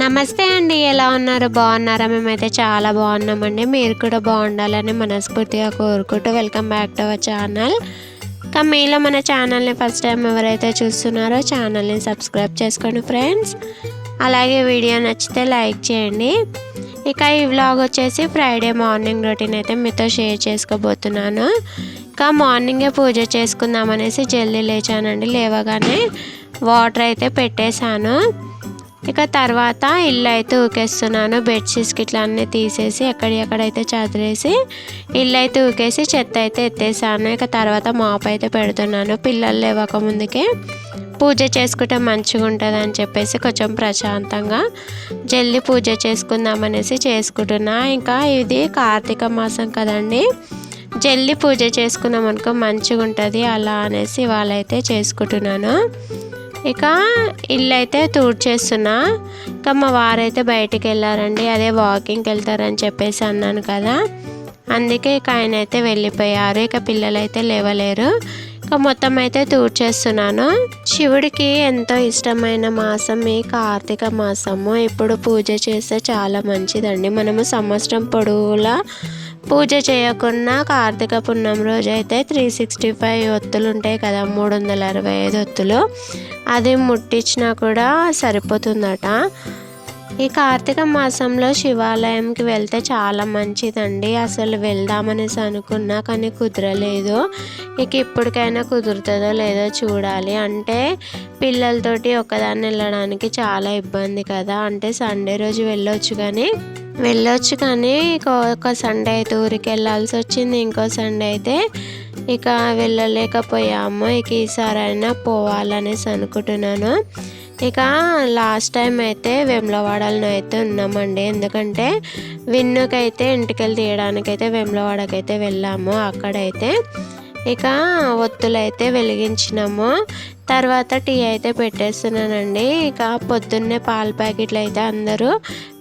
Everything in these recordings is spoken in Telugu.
నమస్తే అండి ఎలా ఉన్నారు? బాగున్నారా? మేమైతే చాలా బాగున్నామండి. మీరు కూడా బాగుండాలని మనస్ఫూర్తిగా కోరుకుంటూ welcome back to our channel. ఇంకా మీలో మన ఛానల్ని ఫస్ట్ టైం ఎవరైతే చూస్తున్నారో ఛానల్ని సబ్స్క్రైబ్ చేసుకోండి ఫ్రెండ్స్. అలాగే వీడియో నచ్చితే లైక్ చేయండి. ఇక ఈ వ్లాగ్ వచ్చేసి ఫ్రైడే మార్నింగ్ రొటీన్ అయితే మీతో షేర్ చేసుకోబోతున్నాను. ఇంకా మార్నింగే పూజ చేసుకుందామనేసి జల్దీ లేచానండి లేవగానే వాటర్ అయితే పెట్టేశాను. ఇక తర్వాత ఇల్లు అయితే ఊకేస్తున్నాను. బెడ్షీట్స్కి ఇట్లా అన్నీ తీసేసి ఎక్కడెక్కడైతే చదిరేసి ఇల్లు అయితే ఊకేసి చెత్త అయితే ఎత్తేసాను. ఇక తర్వాత మాప్ అయితే పెడుతున్నాను. పిల్లలు లేవక ముందుకే పూజ చేసుకుంటే మంచిగా ఉంటుంది అని చెప్పేసి కొంచెం ప్రశాంతంగా జల్దీ పూజ చేసుకుందామనేసి చేసుకుంటున్నా. ఇంకా ఇది కార్తీక మాసం కదండి. జల్లి పూజ చేసుకున్నాం అనుకో మంచిగా ఉంటుంది అలా అనేసి వాళ్ళైతే చేసుకుంటున్నాను. ఇక ఇల్లు అయితే తూడ్చేస్తున్నా. ఇక మా వారైతే బయటికి వెళ్ళారండి అదే వాకింగ్కి వెళ్తారని చెప్పేసి అన్నాను కదా. అందుకే ఇక ఆయన అయితే వెళ్ళిపోయారు. ఇక పిల్లలు అయితే లేవలేరు. ఇక మొత్తం అయితే తూడ్చేస్తున్నాను. శివుడికి ఎంతో ఇష్టమైన మాసం ఈ కార్తీక మాసము. ఇప్పుడు పూజ చేస్తే చాలా మంచిదండి. మనము సంవత్సరం పొడవులా పూజ చేయకుండా కార్తీక పున్నం రోజు అయితే త్రీ సిక్స్టీ ఫైవ్ ఒత్తులు ఉంటాయి కదా మూడు వందల అరవై ఐదు ఒత్తులు. అది ముట్టించినా కూడా సరిపోతుందట. ఈ కార్తీక మాసంలో శివాలయంకి వెళ్తే చాలా మంచిదండి. అసలు వెళ్దామనేసి అనుకున్నా కానీ కుదరలేదు. ఇక ఇప్పటికైనా కుదురుతుందో లేదో చూడాలి. అంటే పిల్లలతోటి ఒకదాన్ని వెళ్ళడానికి చాలా ఇబ్బంది కదా. అంటే సండే రోజు వెళ్ళొచ్చు కానీ వెళ్ళొచ్చు కానీ ఒక సండే అయితే ఊరికి వెళ్ళాల్సి వచ్చింది. ఇంకో సండే అయితే ఇక వెళ్ళలేకపోయాము. ఇక ఈసారి అయినా పోవాలనేసి అనుకుంటున్నాను. ఇక లాస్ట్ టైం అయితే వెమ్లవాడలో అయితే ఉన్నామండి. ఎందుకంటే విన్నుకైతే ఇంటికెళ్ళి తీయడానికైతే వెమ్లవాడకైతే వెళ్ళాము. అక్కడైతే ఇక ఒత్తులైతే వెలిగించినాము. తర్వాత టీ అయితే పెట్టేస్తున్నానండి. ఇక పొద్దున్నే పాల ప్యాకెట్లు అయితే అందరూ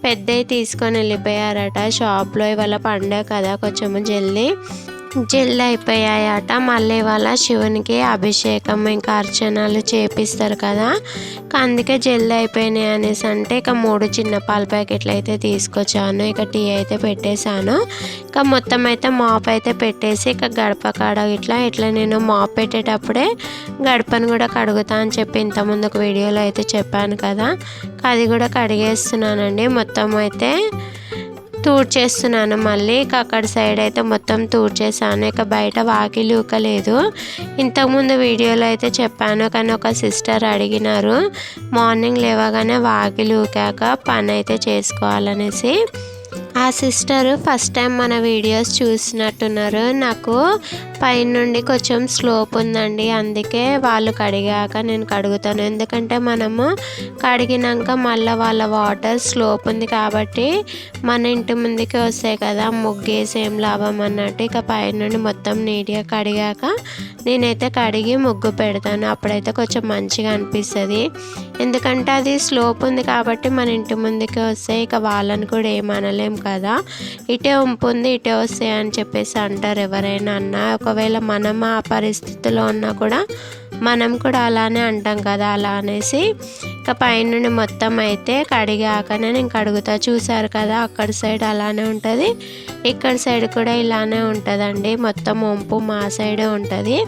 పెద్దవి తీసుకొని వెళ్ళిపోయారట. షాప్లో ఇవాళ పండే కదా కొంచెము జల్దీ జల్ది అయిపోయాయట మళ్ళీ వాళ్ళ శివునికి అభిషేకం ఇంకా అర్చనలు చేపిస్తారు కదా. అందుకే జల్ది అయిపోయినాయి అనేసి అంటే ఇక మూడు చిన్న పాల ప్యాకెట్లు అయితే తీసుకొచ్చాను. ఇక టీ అయితే పెట్టేశాను. ఇక మొత్తం అయితే మాప్ అయితే పెట్టేసి ఇక గడప కాడ ఇట్లా ఇట్లా నేను మాప్ పెట్టేటప్పుడే గడపను కూడా కడుగుతా అని చెప్పి ఇంతకుముందు ఒక వీడియోలో అయితే చెప్పాను కదా. అది కూడా కడిగేస్తున్నానండి. మొత్తం అయితే తూడ్చేస్తున్నాను మళ్ళీ అక్కడ సైడ్ అయితే మొత్తం తూడ్చేసాను ఇక బయట వాకిలి ఊకలేదు. ఇంతకుముందు వీడియోలో అయితే చెప్పాను కానీ ఒక సిస్టర్ అడిగినారు మార్నింగ్ లేవగానే వాకిలి ఊకాక పని అయితే చేసుకోవాలనేసి. ఆ సిస్టర్ ఫస్ట్ టైం మన వీడియోస్ చూసినట్టున్నారు. నాకు పైనుండి కొంచెం స్లోప్ ఉందండి. అందుకే వాళ్ళు కడిగాక నేను కడుగుతాను. ఎందుకంటే మనము కడిగినాక మళ్ళీ వాళ్ళ వాటర్ స్లోప్ ఉంది కాబట్టి మన ఇంటి ముందుకే వస్తాయి కదా. ముగ్గేసి ఏం లాభం అన్నట్టు ఇక పైనుండి మొత్తం నీట్గా కడిగాక నేనైతే కడిగి ముగ్గు పెడతాను. అప్పుడైతే కొంచెం మంచిగా అనిపిస్తుంది. ఎందుకంటే అది స్లోప్ ఉంది కాబట్టి మన ఇంటి ముందుకే వస్తే ఇక వాళ్ళని కూడా ఏమనలేం కదా. ఇటే ఉంపు ఉంది ఇటే వస్తాయి అని చెప్పేసి అంటారు ఎవరైనా అన్నా. ఒకవేళ మనం ఆ పరిస్థితిలో ఉన్నా కూడా మనం కూడా అలానే అంటాం కదా అలా అనేసి. ఇంకా పైనుండి మొత్తం అయితే కడిగాకనే నేను కడుగుతా. చూసారు కదా అక్కడ సైడ్ అలానే ఉంటుంది. ఇక్కడ సైడ్ కూడా ఇలానే ఉంటుందండి. మొత్తం వంపు మా సైడే ఉంటుంది.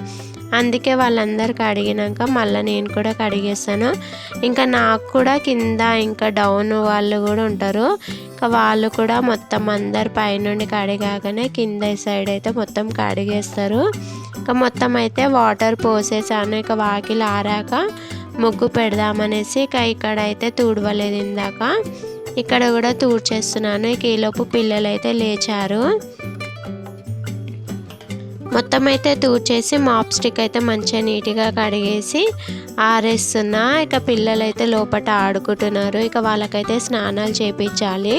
అందుకే వాళ్ళందరూ కడిగినాక మళ్ళీ నేను కూడా కడిగేస్తాను. ఇంకా నాకు కూడా కింద ఇంకా డౌన్ వాళ్ళు కూడా ఉంటారు. ఇంకా వాళ్ళు కూడా మొత్తం అందరు పైనుండి కడిగాకనే కింద సైడ్ అయితే మొత్తం కడిగేస్తారు. ఇంకా మొత్తం అయితే వాటర్ పోసేసాను. ఇక వాకిలు ఆరాక ముగ్గు పెడదామనేసి ఇక ఇక్కడ అయితే తూడవలేదు ఇందాక. ఇక్కడ కూడా తూడ్చేస్తున్నాను. ఇక ఈలోపు పిల్లలు అయితే లేచారు. మొత్తం అయితే తూడ్చేసి మాప్ స్టిక్ అయితే మంచిగా నీట్గా కడిగేసి ఆరేస్తున్నా. ఇక పిల్లలైతే లోపల ఆడుకుంటున్నారు. ఇక వాళ్ళకైతే స్నానాలు చేపించాలి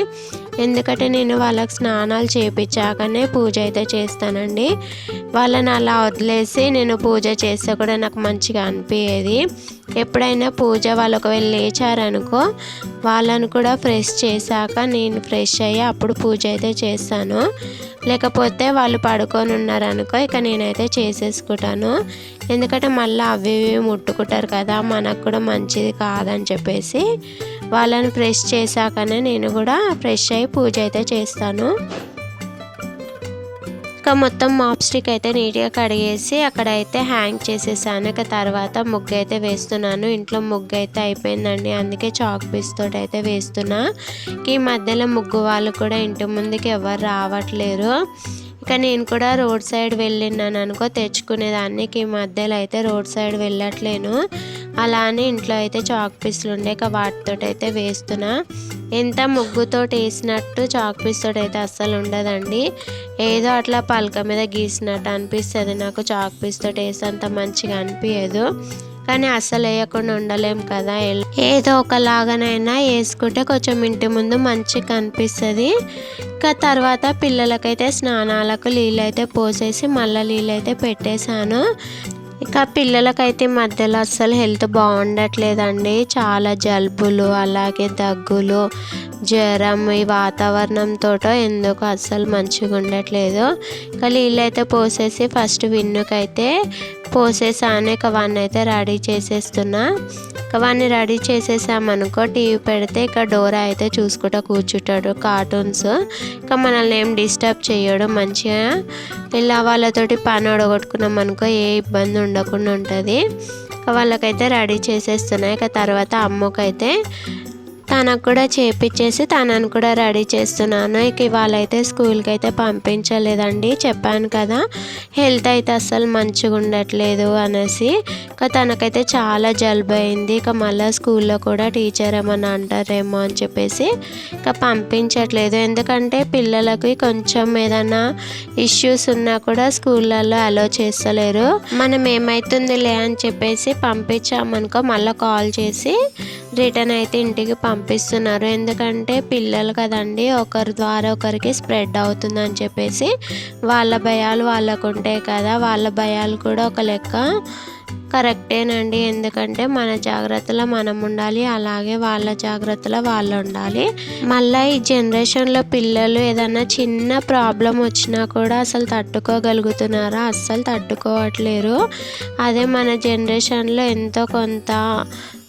ఎందుకంటే నేను వాళ్ళకి స్నానాలు చేపించాకనే పూజ అయితే చేస్తానండి. వాళ్ళని అలా వదిలేసి నేను పూజ చేస్తే కూడా నాకు మంచిగా అనిపించేది ఎప్పుడైనా పూజ వాళ్ళు ఒకవేళ లేచారనుకో వాళ్ళను కూడా ఫ్రెష్ చేశాక నేను ఫ్రెష్ అయ్యి అప్పుడు పూజ అయితే చేస్తాను. లేకపోతే వాళ్ళు పడుకొని ఉన్నారనుకో ఇక నేనైతే చేసేసుకుంటాను. ఎందుకంటే మళ్ళీ అవి ఇవి ముట్టుకుంటారు కదా మనకు కూడా మంచిది కాదని చెప్పేసి వాళ్ళని ఫ్రెష్ చేశాకనే నేను కూడా ఫ్రెష్ అయ్యి పూజ అయితే చేస్తాను. ఇక మొత్తం మాప్ స్టిక్ అయితే నీట్గా కడిగేసి అక్కడైతే హ్యాంగ్ చేసేసాను. ఇక తర్వాత ముగ్గు అయితే వేస్తున్నాను. ఇంట్లో ముగ్గు అయితే అయిపోయిందండి. అందుకే చాక్ పీస్ తోటి అయితే వేస్తున్నా. ఈ మధ్యలో ముగ్గు వాళ్ళు కూడా ఇంటి ముందుకి ఎవరు రావట్లేరు. ఇక నేను కూడా రోడ్ సైడ్ వెళ్ళినాను అనుకో తెచ్చుకునేదాన్ని. ఈ మధ్యలో అయితే రోడ్ సైడ్ వెళ్ళట్లేను. అలానే ఇంట్లో అయితే చాక్ పీస్లు ఉండే వాటితో అయితే వేస్తున్నా. ఎంత ముగ్గుతో వేసినట్టు చాక్ పీస్ అయితే అస్సలు ఉండదండి. ఏదో అట్లా పలక మీద గీసినట్టు అనిపిస్తుంది. నాకు చాక్ పీస్ తోటి వేసి అంత మంచిగా అనిపించదు కానీ అస్సలు వేయకుండా ఉండలేం కదా. ఏదో ఒకలాగానైనా వేసుకుంటే కొంచెం ఇంటి ముందు మంచిగా కనిపిస్తుంది. ఇంకా తర్వాత పిల్లలకైతే స్నానాలకు నీళ్ళు అయితే పోసేసి మళ్ళీ నీళ్ళు అయితే పెట్టేశాను. ఇక పిల్లలకైతే మధ్యలో అస్సలు హెల్త్ బాగుండట్లేదండి. చాలా జలుబులు అలాగే దగ్గులు జ్వరం ఈ వాతావరణంతో ఎందుకు అస్సలు మంచిగా ఉండట్లేదు. ఇక నీళ్ళు అయితే పోసేసి ఫస్ట్ విన్నుకైతే పోసేసాను. ఇక వన్ అయితే రెడీ చేసేస్తున్నా. వాడిని రెడీ చేసేసామనుకో టీవీ పెడితే ఇక డోరా అయితే చూసుకుంటూ కూర్చుంటాడు కార్టూన్స్. ఇక మనల్ని ఏం డిస్టర్బ్ చేయడు మంచిగా ఇలా వాళ్ళతోటి పని ఒడగొట్టుకున్నాం అనుకో ఏ ఇబ్బంది ఉండకుండా ఉంటుంది. ఇక వాళ్ళకైతే రెడీ చేసేస్తున్నాయి ఇక తర్వాత అమ్మకైతే తనకు కూడా చేపించేసి తనను కూడా రెడీ చేస్తున్నాను. ఇక ఇవాళ అయితే స్కూల్కి అయితే పంపించలేదండి. చెప్పాను కదా హెల్త్ అయితే అస్సలు మంచిగా ఉండట్లేదు అనేసి. ఇక తనకైతే చాలా జలుబు అయింది. ఇక మళ్ళీ స్కూల్లో కూడా టీచర్ ఏమన్నా అంటారేమో అని చెప్పేసి ఇక పంపించట్లేదు. ఎందుకంటే పిల్లలకి కొంచెం ఏదైనా ఇష్యూస్ ఉన్నా కూడా స్కూళ్ళల్లో అలో చేస్తలేరు. మనం ఏమవుతుందిలే అని చెప్పేసి పంపించామనుకో మళ్ళీ కాల్ చేసి రిటర్న్ అయితే ఇంటికి పంపి పంపిస్తున్నారు. ఎందుకంటే పిల్లలు కదండి ఒకరి ద్వారా ఒకరికి స్ప్రెడ్ అవుతుందని చెప్పేసి వాళ్ళ భయాలు వాళ్ళకు ఉంటాయి కదా వాళ్ళ భయాలు కూడా ఒక లెక్క కరెక్టేనండి. ఎందుకంటే మన జాగ్రత్తలో మనం ఉండాలి అలాగే వాళ్ళ జాగ్రత్తలో వాళ్ళు ఉండాలి. మళ్ళీ ఈ జనరేషన్లో పిల్లలు ఏదైనా చిన్న ప్రాబ్లం వచ్చినా కూడా అసలు తట్టుకోగలుగుతున్నారా? అస్సలు తట్టుకోవట్లేరు. అదే మన జనరేషన్లో ఎంతో కొంత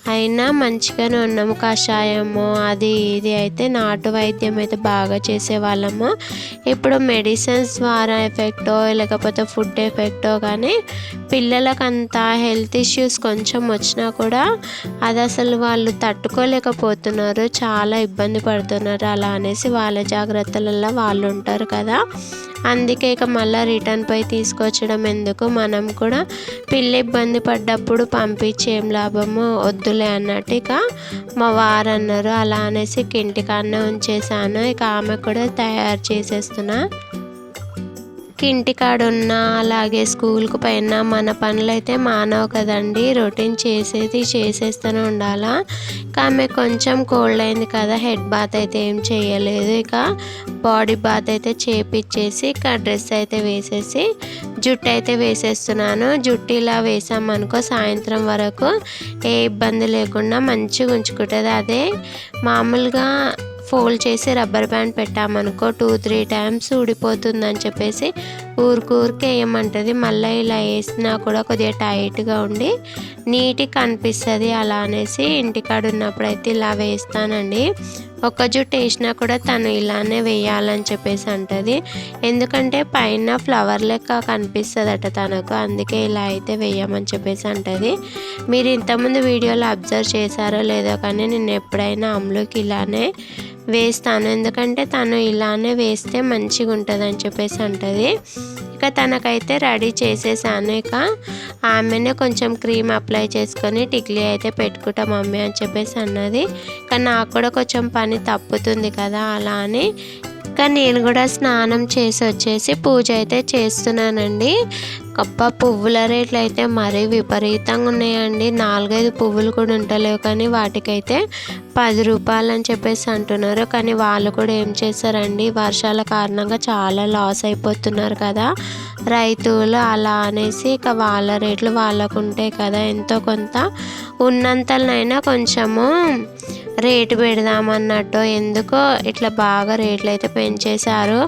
అయినా మంచిగానే ఉన్నాము. కషాయము అది ఇది అయితే నాటు వైద్యం అయితే బాగా చేసేవాళ్ళము. ఇప్పుడు మెడిసిన్స్ ద్వారా ఎఫెక్టో లేకపోతే ఫుడ్ ఎఫెక్టో కానీ పిల్లలకు అంత హెల్త్ ఇష్యూస్ కొంచెం వచ్చినా కూడా అది అసలు వాళ్ళు తట్టుకోలేకపోతున్నారు. చాలా ఇబ్బంది పడుతున్నారు. అలా అనేసి వాళ్ళ జాగ్రత్తలలో వాళ్ళు ఉంటారు కదా. అందుకే ఇక మళ్ళీ రిటర్న్ పోయి తీసుకొచ్చడం ఎందుకు? మనం కూడా పిల్ల ఇబ్బంది పడ్డప్పుడు పంపించి ఏం లాభము? వద్దులే అన్నట్టు ఇక మా వారు అన్నారు. అలా అనేసి ఇంటికాడనే ఉంచేసాను ఇక ఆమె కూడా తయారు చేసేస్తున్నా. ఇంటికాడ ఉన్న అలాగే స్కూల్కి పైన మన పనులు అయితే మానవు కదండి. రొటీన్ చేసేది చేసేస్తూనే ఉండాలా? ఇంకా ఆమె కొంచెం కోల్డ్ అయింది కదా హెడ్ బాత్ అయితే ఏం చేయలేదు. ఇక బాడీ బాత్ అయితే చేపిచ్చేసి ఇక డ్రెస్ అయితే వేసేసి జుట్టు అయితే వేసేస్తున్నాను. జుట్టు ఇలా వేసామనుకో సాయంత్రం వరకు ఏ ఇబ్బంది లేకుండా మంచిగా ఉంచుకుంటుంది. అదే మామూలుగా ఫోల్డ్ చేసి రబ్బర్ బ్యాండ్ పెట్టామనుకో టూ త్రీ టైమ్స్ ఊడిపోతుందని చెప్పేసి ఊరికూరికే వేయమంటుంది మళ్ళీ ఇలా వేసినా కూడా కొద్దిగా టైట్గా ఉండి నీట్గా కనిపిస్తుంది అలా అనేసి ఇంటికాడ ఉన్నప్పుడు అయితే ఇలా వేస్తానండి. ఒక్క జుట్టు వేసినా కూడా తను ఇలానే వేయాలని చెప్పేసి అంటుంది. ఎందుకంటే పైన ఫ్లవర్ లెక్క కనిపిస్తుందట తనకు అందుకే ఇలా అయితే వేయమని చెప్పేసి అంటుంది. మీరు ఇంతకుముందు వీడియోలో అబ్జర్వ్ చేశారో లేదో కానీ నేను ఎప్పుడైనా అమ్ములకి ఇలానే వేస్తాను. ఎందుకంటే తను ఇలానే వేస్తే మంచిగా ఉంటుంది అని చెప్పేసి అంటుంది. ఇక తనకైతే రెడీ చేసేసాను. ఇక ఆమెనే కొంచెం క్రీమ్ అప్లై చేసుకొని టిక్లీ అయితే పెట్టుకుంటా మమ్మీ అని చెప్పేసి అన్నది. కానీ నాకు కూడా కొంచెం పని తప్పుతుంది కదా అలా అని ఇంకా నేను కూడా స్నానం చేసి వచ్చేసి పూజ అయితే చేస్తున్నానండి. గొప్ప పువ్వుల రేట్లు అయితే మరీ విపరీతంగా ఉన్నాయండి. నాలుగైదు పువ్వులు కూడా ఉంటలేవు కానీ వాటికైతే పది రూపాయలు అని చెప్పేసి అంటున్నారు. కానీ వాళ్ళు కూడా ఏం చేశారండి? వర్షాల కారణంగా చాలా లాస్ అయిపోతున్నారు కదా. రైతులు అలా అనేసి ఇక వాళ్ళ రేట్లు వాళ్ళకు ఉంటాయి కదా ఎంతో కొంత ఉన్నంతలనైనా కొంచెము రేటు పెడదామన్నట్టు ఎందుకో ఇట్లా బాగా రేట్లు అయితే పెంచేశారు.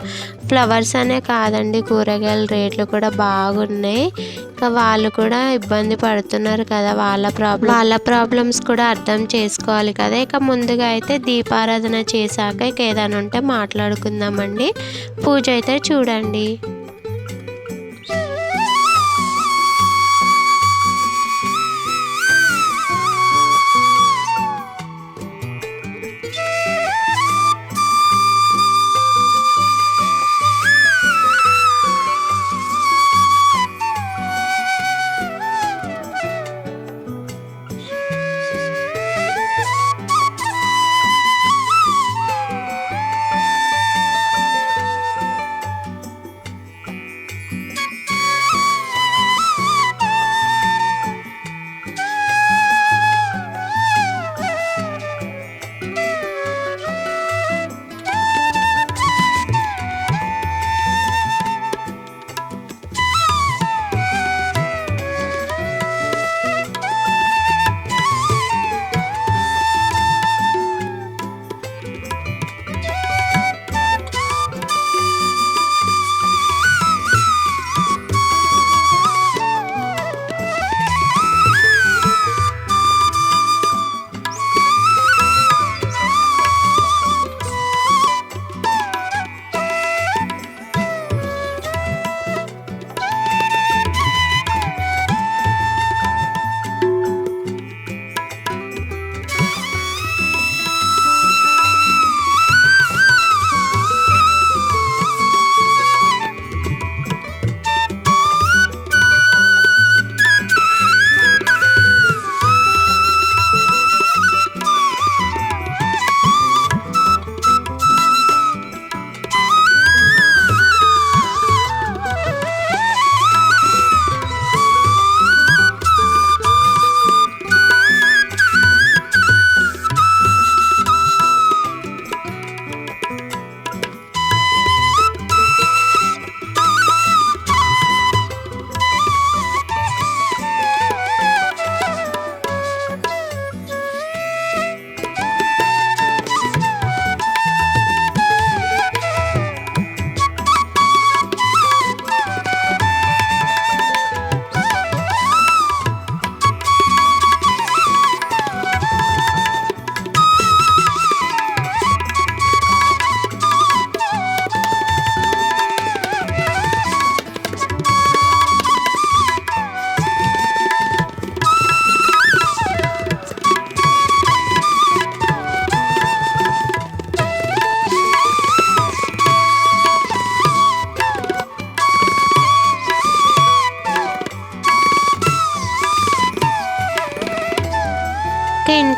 ఫ్లవర్స్ అనే కాదండి కూరగాయల రేట్లు కూడా బాగున్నాయి. ఇంకా వాళ్ళు కూడా ఇబ్బంది పడుతున్నారు కదా వాళ్ళ ప్రాబ్లం వాళ్ళ ప్రాబ్లమ్స్ కూడా అర్థం చేసుకోవాలి కదా. ఇక ముందుగా అయితే దీపారాధన చేశాక ఇక ఏదైనా ఉంటే మాట్లాడుకుందామండి. పూజ అయితే చూడండి.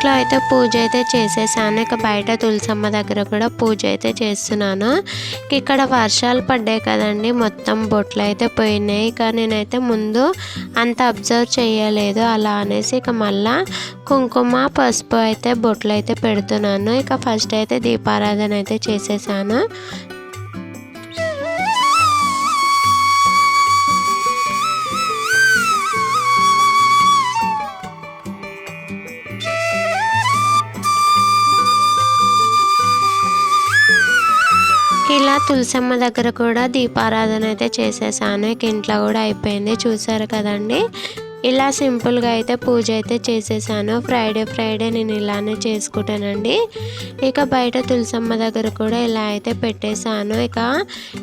ఇంట్లో అయితే పూజ అయితే చేసేసాను. ఇక బయట తులసమ్మ దగ్గర కూడా పూజ అయితే చేస్తున్నాను. ఇక్కడ వర్షాలు పడ్డాయి కదండి. మొత్తం బొట్లు అయితే పోయినాయి. ఇక నేనైతే ముందు అంత అబ్జర్వ్ చేయలేదు. అలా అనేసి ఇక మళ్ళా కుంకుమ పసుపు అయితే బొట్లు అయితే పెడుతున్నాను. ఇక ఫస్ట్ అయితే దీపారాధన అయితే చేసేసాను. ఇలా తులసమ్మ దగ్గర కూడా దీపారాధన అయితే చేసేసాను. ఇక ఇంట్లో కూడా అయిపోయింది. చూసారు కదండి? ఇలా సింపుల్గా అయితే పూజ అయితే చేసేసాను. ఫ్రైడే ఫ్రైడే నేను ఇలానే చేసుకుంటానండి. ఇక బయట తులసమ్మ దగ్గర కూడా ఇలా అయితే పెట్టేశాను. ఇక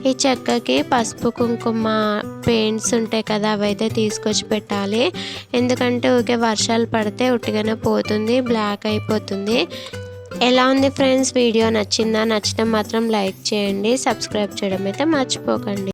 ఈ చెక్కకి పసుపు కుంకుమ పెయింట్స్ ఉంటాయి కదా అవైతే తీసుకొచ్చి పెట్టాలి. ఎందుకంటే ఊకే వర్షాలు పడితే ఉట్టిగానే పోతుంది బ్లాక్ అయిపోతుంది. ఎలా ఉంది ఫ్రెండ్స్ వీడియో నచ్చిందా? నచ్చితే మాత్రం లైక్ చేయండి సబ్స్క్రైబ్ చేయడం అయితే మర్చిపోకండి.